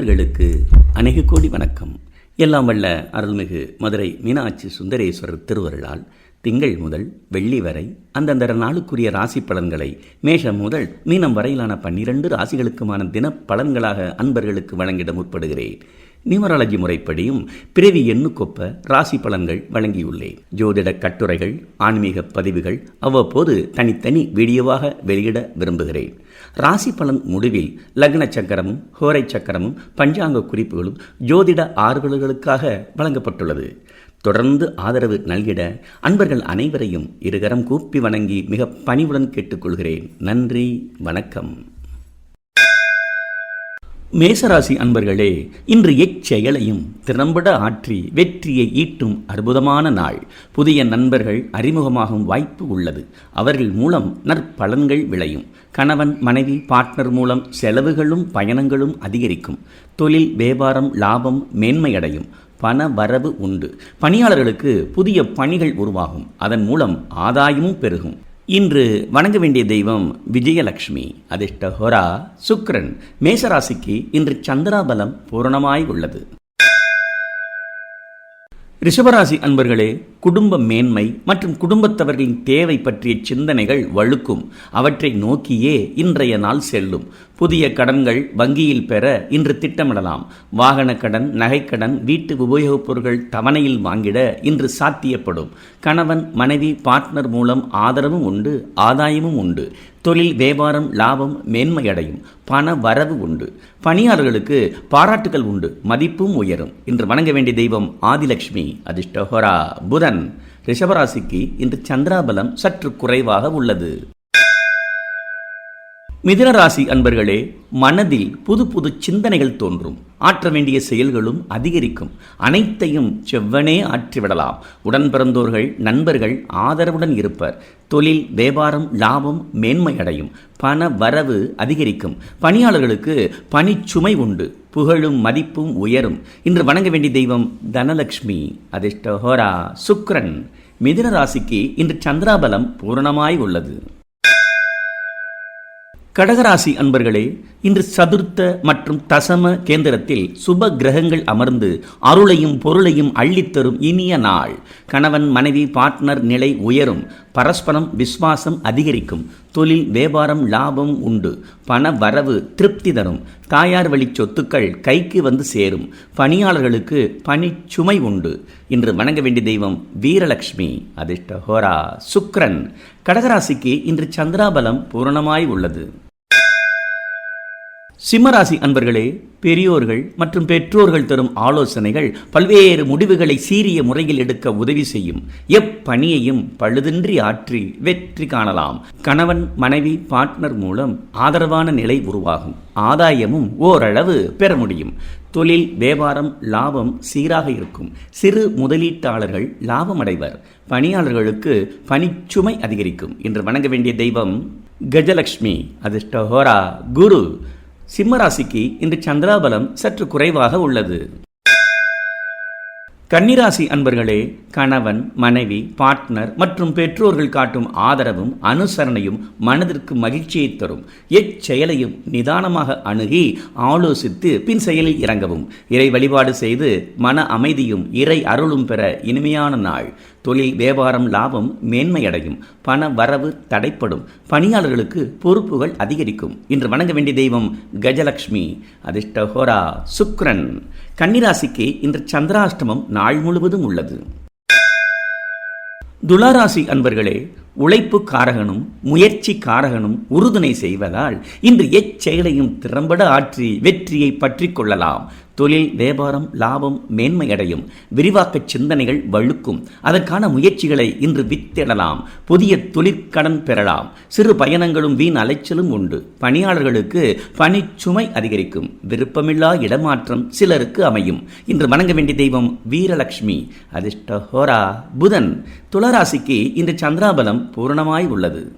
அன்பர்களுக்கு அநேக கோடி வணக்கம். எல்லாம் வல்ல அருள்மிகு மதுரை மீனாட்சி சுந்தரேஸ்வரர் திருவருளால் திங்கள் முதல் வெள்ளி வரை அந்தந்த நாளுக்குரிய ராசி பலன்களை மேஷம் முதல் மீனம் வரையிலான பன்னிரண்டு ராசிகளுக்குமான தின பலன்களாக அன்பர்களுக்கு வழங்கிட முற்படுகிறேன். நியூமராலஜி முறைப்படியும் பிறவி எண்ணுக்கொப்ப ராசி பலன்கள் வழங்கியுள்ளேன். ஜோதிட கட்டுரைகள் ஆன்மீக பதிவுகள் அவ்வப்போது தனித்தனி வீடியோவாக வெளியிட விரும்புகிறேன். ராசி பலன் முடிவில் லக்ன சக்கரமும் ஹோரை சக்கரமும் பஞ்சாங்க குறிப்புகளும் ஜோதிட ஆர்வலர்களுக்காக வழங்கப்பட்டுள்ளது. தொடர்ந்து ஆதரவு நல்கிட அன்பர்கள் அனைவரையும் இருகரம் கூப்பி வணங்கி மிக பணிவுடன் கேட்டுக்கொள்கிறேன். நன்றி வணக்கம். மேசராசி அன்பர்களே இன்று எச்செயலையும் திறம்பட ஆற்றி வெற்றியை ஈட்டும் அற்புதமான நாள். புதிய நண்பர்கள் அறிமுகமாகும் வாய்ப்பு உள்ளது. அவர்கள் மூலம் நற்பலன்கள் விளையும். கணவன் மனைவி பார்ட்னர் மூலம் செலவுகளும் பயணங்களும் அதிகரிக்கும். தொழில் வியாபாரம் லாபம் மேன்மையடையும். பண வரவு உண்டு. பணியாளர்களுக்கு புதிய பணிகள் உருவாகும். அதன் மூலம் ஆதாயமும் பெருகும். இன்று வணங்க வேண்டிய தெய்வம் விஜயலட்சுமி அதிர்ஷ்ட ஹோரா சுக்ரன் மேசராசிக்கு இன்று சந்திராபலம் பூரணமாய் உள்ளது. ரிஷபராசி அன்பர்களே குடும்ப மேன்மை மற்றும் குடும்பத்தவர்களின் தேவை பற்றிய சிந்தனைகள் வழுக்கும். அவற்றை நோக்கியே இன்றைய நாள் செல்லும். புதிய கடன்கள் வங்கியில் பெற இன்று திட்டமிடலாம். வாகன கடன் நகைக்கடன் வீட்டு உபயோகப் பொருட்கள் தவணையில் வாங்கிட இன்று சாத்தியப்படும். கணவன் மனைவி பார்ட்னர் மூலம் ஆதரவும் உண்டு ஆதாயமும் உண்டு. தொழில் வியாபாரம் லாபம் மேன்மையடையும். பண வரவு உண்டு. பணியாளர்களுக்கு பாராட்டுகள் உண்டு. மதிப்பும் உயரும். இன்று வணங்க வேண்டிய தெய்வம் ஆதிலக்ஷ்மி அதிர்ஷ்டஹோரா. புதன் ரிஷபராசிக்கு இன்று சந்திராபலம் சற்று குறைவாக உள்ளது. மிதுனராசி அன்பர்களே மனதில் புது புது சிந்தனைகள் தோன்றும். ஆற்ற வேண்டிய செயல்களும் அதிகரிக்கும். அனைத்தையும் செவ்வனே ஆற்றிவிடலாம். உடன் பிறந்தோர்கள் நண்பர்கள் ஆதரவுடன் இருப்பர். தொழில் வியாபாரம் லாபம் மேன்மை அடையும் பண வரவு அதிகரிக்கும். பணியாளர்களுக்கு பணிச்சுமை உண்டு. புகழும் மதிப்பும் உயரும். இன்று வணங்க வேண்டிய தெய்வம் தனலக்ஷ்மி அதிர்ஷ்டஹோரா சுக்ரன் மிதுன ராசிக்கு இன்று சந்திராபலம் பூரணமாய் உள்ளது. கடகராசி அன்பர்களே இன்று சதுர்த்த மற்றும் தசம கேந்திரத்தில் சுப கிரகங்கள் அமர்ந்து அருளையும் பொருளையும் அள்ளித்தரும் இனிய நாள். கணவன் மனைவி பார்ட்னர் நிலை உயரும். பரஸ்பரம் விஸ்வாசம் அதிகரிக்கும். தொழில் வியாபாரம் லாபம் உண்டு. பண வரவு திருப்தி தரும். தாயார் வழி சொத்துக்கள் கைக்கு வந்து சேரும். பணியாளர்களுக்கு பணிச்சுமை உண்டு. இன்று வணங்க வேண்டிய தெய்வம் வீரலட்சுமி அதிர்ஷ்ட ஹோரா சுக்ரன். கடகராசிக்கு இன்று சந்திராபலம் பூரணமாய் உள்ளது. சிம்மராசி அன்பர்களே பெரியோர்கள் மற்றும் பெற்றோர்கள் தரும் ஆலோசனைகள் பல்வேறு முடிவுகளை சீரிய முறையில் எடுக்க உதவி செய்யும். எப்பணியையும் பழுதின்றி ஆற்றி வெற்றி காணலாம். கணவன் மனைவி பார்ட்னர் மூலம் ஆதரவான நிலை உருவாகும். ஆதாயமும் ஓரளவு பெற முடியும். தொழில் வியாபாரம் லாபம் சீராக இருக்கும். சிறு முதலீட்டாளர்கள் லாபம் அடைவர் பணியாளர்களுக்கு பணிச்சுமை அதிகரிக்கும். என்று வணங்க வேண்டிய தெய்வம் கஜலட்சுமி அதிர்ஷ்டஹோரா குரு. சிம்மராசிக்கு இன்று சந்திராபலம் சற்று குறைவாக உள்ளது. கன்னிராசி அன்பர்களே கணவன் மனைவி பார்ட்னர் மற்றும் பெற்றோர்கள் காட்டும் ஆதரவும் அனுசரணையும் மனதிற்கு மகிழ்ச்சியை தரும். எச்செயலையும் நிதானமாக அணுகி ஆலோசித்து பின் செயலில் இறங்கவும். இறை வழிபாடு செய்து மன அமைதியும் இறை அருளும் பெற இனிமையான நாள். தொழில் வியாபாரம் லாபம் மேன்மையடையும். பண வரவு தடைப்படும். பணியாளர்களுக்கு பொறுப்புகள் அதிகரிக்கும். இன்று வணங்க வேண்டிய தெய்வம் கஜலட்சுமி அதிர்ஷ்டஹோரா சுக்ரன். கன்னிராசிக்கு இன்று சந்திராஷ்டமம் நாள் முழுவதும் உள்ளது. துளாராசி அன்பர்களே உழைப்பு காரகனும் முயற்சி காரகனும் உறுதுணை செய்வதால் இன்று எச்செயலையும் திறம்பட ஆற்றி வெற்றியை பற்றி கொள்ளலாம். தொழில் வியாபாரம் லாபம் மேன்மையடையும். விரிவாக்க சிந்தனைகள் வழுக்கும். அதற்கான முயற்சிகளை இன்று வித்திடலாம். புதிய தொழிற்கடன் பெறலாம். சிறு பயணங்களும் வீண் அலைச்சலும் உண்டு. பணியாளர்களுக்கு பணிச்சுமை அதிகரிக்கும். விருப்பமில்லா இடமாற்றம் சிலருக்கு அமையும். இன்று வணங்க வேண்டிய தெய்வம் வீரலட்சுமி அதிர்ஷ்ட ஹோரா. புதன். துளராசிக்கு இன்று சந்திராபலம் பூரணமாய் உள்ளது.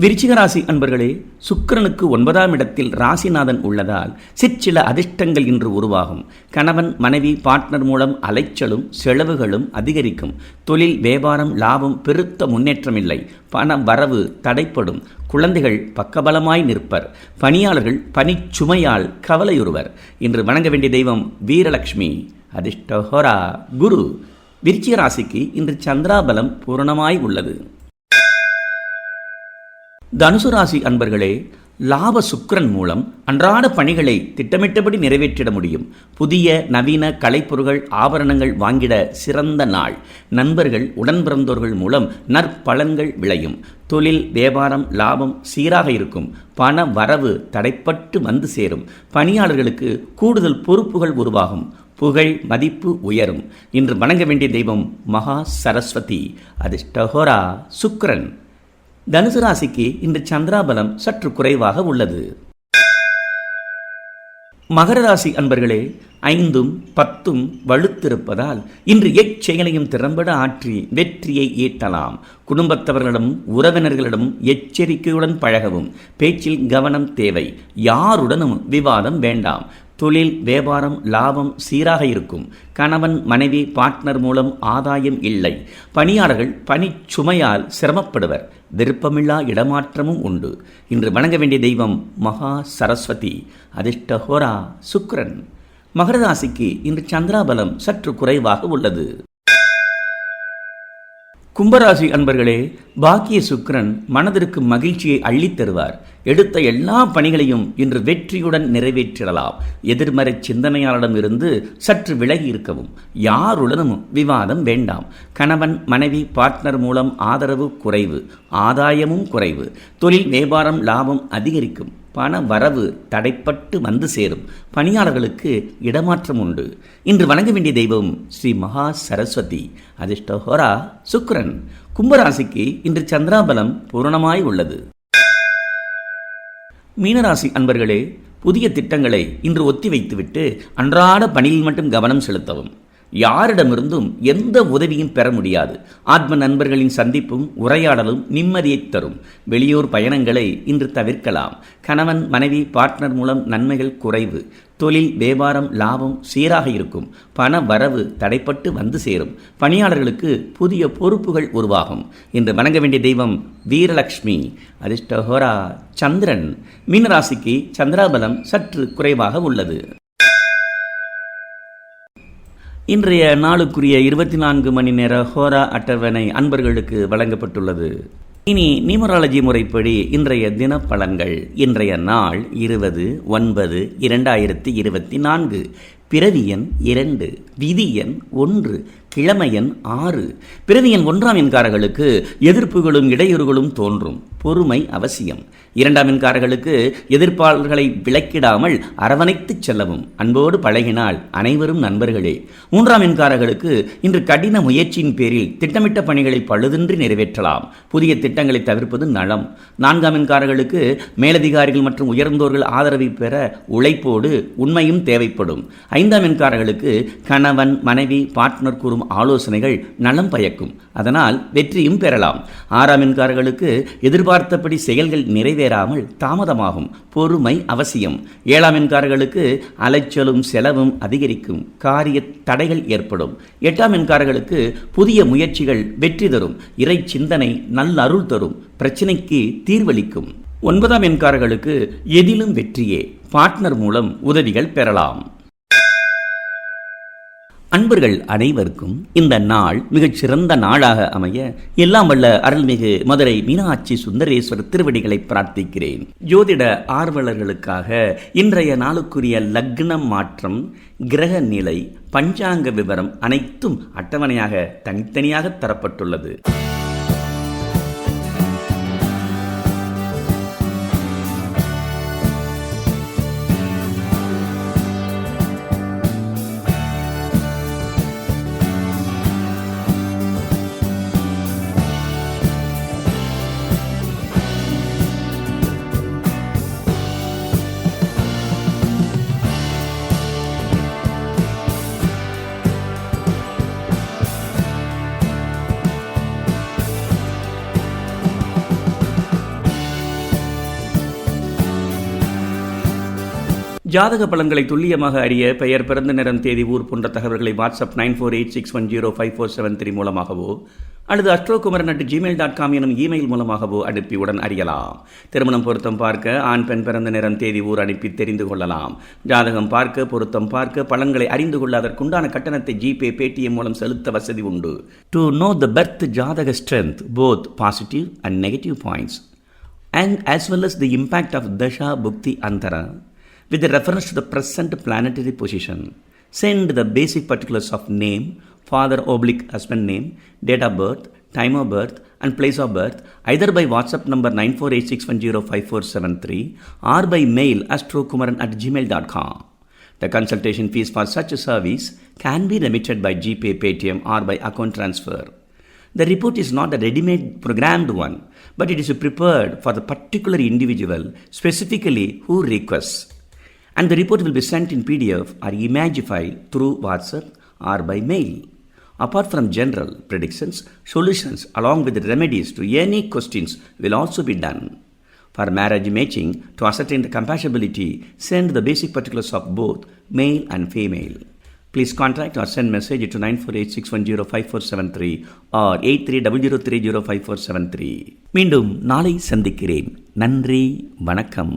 விருச்சிக ராசி அன்பர்களே சுக்கிரனுக்கு ஒன்பதாம் இடத்தில் ராசிநாதன் உள்ளதால் சிற்சில அதிர்ஷ்டங்கள் இன்று உருவாகும். கணவன் மனைவி பார்ட்னர் மூலம் அலைச்சலும் செலவுகளும் அதிகரிக்கும். தொழில் வியாபாரம் லாபம் பெருத்த முன்னேற்றம் இல்லை பண வரவு தடைப்படும். குழந்தைகள் பக்கபலமாய் நிற்பர். பணியாளர்கள் பணிச்சுமையால் கவலையுறுவர். இன்று வணங்க வேண்டிய தெய்வம் வீரலட்சுமி அதிர்ஷ்டஹோரா குரு. விருச்சிக ராசிக்கு இன்று சந்திராபலம் பூரணமாய் உள்ளது. தனுசு ராசி அன்பர்களே லாப சுக்கரன் மூலம் அன்றாட பணிகளை திட்டமிட்டபடி நிறைவேற்றிட முடியும். புதிய நவீன கலைப்பொருட்கள் ஆபரணங்கள் வாங்கிட சிறந்த நாள். நண்பர்கள் உடன் பிறந்தோர்கள் மூலம் நற்பலன்கள் விளையும். தொழில் வியாபாரம் லாபம் சீராக இருக்கும். பண வரவு தடைப்பட்டு வந்து சேரும். பணியாளர்களுக்கு கூடுதல் பொறுப்புகள் உருவாகும். புகழ் மதிப்பு உயரும். இன்று வணங்க வேண்டிய தெய்வம் மகா சரஸ்வதி. அதிஷ்டஹோரா சுக்கரன். தனுசு ராசிக்கு இன்று சந்திராபலம் சற்று குறைவாக உள்ளது. மகர ராசி அன்பர்களே ஐந்தும் பத்தும் வலுத்திருப்பதால் இன்று எச்செயலையும் திறம்பட ஆற்றி வெற்றியை ஈட்டலாம். குடும்பத்தவர்களிடம் உறவினர்களிடம் எச்சரிக்கையுடன் பழகவும். பேச்சில் கவனம் தேவை. யாருடனும் விவாதம் வேண்டாம். தொழில் வியாபாரம் லாபம் சீராக இருக்கும். கணவன் மனைவி பார்ட்னர் மூலம் ஆதாயம் இல்லை. பணியாளர்கள் பணி சுமையால் சிரமப்படுவர். விருப்பமில்லா இடமாற்றமும் உண்டு. இன்று வணங்க வேண்டிய தெய்வம் மகா சரஸ்வதி. அதிர்ஷ்டஹோரா சுக்ரன் மகரராசிக்கு இன்று சந்திராபலம் சற்று குறைவாக உள்ளது. கும்பராசி அன்பர்களே பாக்கிய சுக்ரன் மனதிற்கு மகிழ்ச்சியை அள்ளித் தருவார் எடுத்த எல்லா பணிகளையும் இன்று வெற்றியுடன் நிறைவேற்றிடலாம். எதிர்மறை சிந்தனையாளரிடம் இருந்து சற்று விலகி இருக்கவும் யாருடனும் விவாதம் வேண்டாம். கணவன் மனைவி பார்ட்னர் மூலம் ஆதரவு குறைவு ஆதாயமும் குறைவு. தொழில் வியாபாரம் லாபம் அதிகரிக்கும். பண வரவு தடைப்பட்டு வந்து சேரும். பணியாளர்களுக்கு இடமாற்றம் உண்டு. இன்று வணங்க வேண்டிய தெய்வம் ஸ்ரீ மகா சரஸ்வதி. அதிர்ஷ்டஹோரா சுக்ரன் கும்பராசிக்கு இன்று சந்திராபலம் பூரணமாய் உள்ளது. மீனராசி அன்பர்களே புதிய திட்டங்களை இன்று ஒத்தி வைத்துவிட்டு அன்றாட பணியில் மட்டும் கவனம் செலுத்தவும். யாரிடமிருந்தும் எந்த உதவியும் பெற முடியாது. ஆத்ம நண்பர்களின் சந்திப்பும் உரையாடலும் நிம்மதியை தரும். வெளியூர் பயணங்களை இன்று தவிர்க்கலாம். கணவன் மனைவி பார்ட்னர் மூலம் நன்மைகள் குறைவு. தொழில் வியாபாரம் லாபம் சீராக இருக்கும். பண வரவு தடைப்பட்டு வந்து சேரும். பணியாளர்களுக்கு புதிய பொறுப்புகள் உருவாகும். இன்று வணங்க வேண்டிய தெய்வம் வீரலட்சுமி அதிர்ஷ்டஹோரா சந்திரன். மீனராசிக்கு சந்திராபலம் சற்று குறைவாக உள்ளது. இன்றைய நாளுக்குரிய இருபத்தி நான்கு மணி நேர ஹோரா அட்டவணை அன்பர்களுக்கு வழங்கப்பட்டுள்ளது. இனி நியூமராலஜி முறைப்படி இன்றைய தினப்பழங்கள் இன்றைய நாள் இருபது ஒன்பது இரண்டாயிரத்தி இருபத்தி நான்கு. பிறவி எண் இரண்டு விதி எண் ஒன்று கிழமை எண் ஆறு. பிறவி எண் ஒன்றாம் எண்காரர்களுக்கு எதிர்ப்புகளும் இடையூறுகளும் தோன்றும். பொறுமை அவசியம். இரண்டாம் எண்காரர்களுக்கு எதிர்ப்பாளர்களை விளக்கிடாமல் அரவணைத்து செல்லவும். அன்போடு பழகினால் அனைவரும் நண்பர்களே. மூன்றாம் எண்காரர்களுக்கு இன்று கடின முயற்சியின் பேரில் திட்டமிட்ட பணிகளை பழுதின்றி நிறைவேற்றலாம். புதிய திட்டங்களை தவிர்ப்பது நலம். நான்காம் எண்காரர்களுக்கு மேலதிகாரிகள் மற்றும் உயர்ந்தோர்கள் ஆதரவை பெற உழைப்போடு உண்மையும் தேவைப்படும். ஐந்தாம் எண்காரர்களுக்கு கணவன் மனைவி பார்ட்னர் கூறும் ஆலோசனைகள் நலம் பயக்கும். அதனால் வெற்றியும் பெறலாம். ஆறாம் எண்காரர்களுக்கு எதிர்பார்த்தபடி செயல்கள் நிறைவேறாமல் தாமதமாகும். பொறுமை அவசியம். ஏழாம் எண்காரர்களுக்கு அலைச்சலும் செலவும் அதிகரிக்கும். காரிய தடைகள் ஏற்படும். எட்டாம் எண்காரர்களுக்கு புதிய முயற்சிகள் வெற்றி தரும். இறை சிந்தனை நல்லருள் தரும். பிரச்சனைக்கு தீர்வளிக்கும். ஒன்பதாம் எண்காரர்களுக்கு எதிலும் வெற்றியே. பார்ட்னர் மூலம் உதவிகள் பெறலாம். அன்பர்கள் அனைவருக்கும் இந்த நாள் மிகச் சிறந்த நாளாக அமைய எல்லாம் வல்ல அருள்மிகு மதுரை மீனாட்சி சுந்தரேஸ்வரர் திருவடிகளை பிரார்த்திக்கிறேன். ஜோதிட ஆர்வலர்களுக்காக இன்றைய நாளுக்குரிய லக்னம் மாற்றம் கிரக நிலை பஞ்சாங்க விவரம் அனைத்தும் அட்டவணையாக தனித்தனியாக தரப்பட்டுள்ளது. ஜாதக பலன்களை துல்லியமாக அறிய பெயர் பிறந்த நேரம் தேதி ஊர் போன்ற தகவல்களை WhatsApp nine four eight six one zero five four seven three மூலமாகவோ அல்லது அஸ்ட்ரோகுமரன் அட் ஜிமெயில் டாட் காம் எனும் இமெயில் மூலமாகவோ அனுப்பியுடன் அறியலாம். திருமணம் பொருத்தம் பார்க்க ஆண் பெண் பிறந்த நேரம் தேதி ஊர் அனுப்பி தெரிந்து கொள்ளலாம். ஜாதகம் பார்க்க பொருத்தம் பார்க்க பலன்களை அறிந்து கொள்ள அதற்குண்டான கட்டணத்தை ஜிபே பேடிஎம் மூலம் செலுத்த வசதி உண்டு. To know the birth jataka strength both positive and negative points and as well as the impact of dasha bhukti Antara with reference to the present planetary position. Send the basic particulars of name, father oblique husband name, date of birth, time of birth, and place of birth either by WhatsApp number 9486105473 or by mail astrokumaran at gmail.com. The consultation fees for such a service can be remitted by GPay, Paytm, or by account transfer. The report is not a ready-made programmed one, but it is prepared for the particular individual specifically who requests And the report will be sent in PDF or image file through WhatsApp or by mail. Apart from general predictions, solutions along with remedies to any questions will also be done. For marriage matching, to ascertain the compatibility, send the basic particulars of both male and female. Please contact or send message to 9486105473 or 8300305473. மீண்டும் நாளை சந்திக்கிறேன் நன்றி வணக்கம்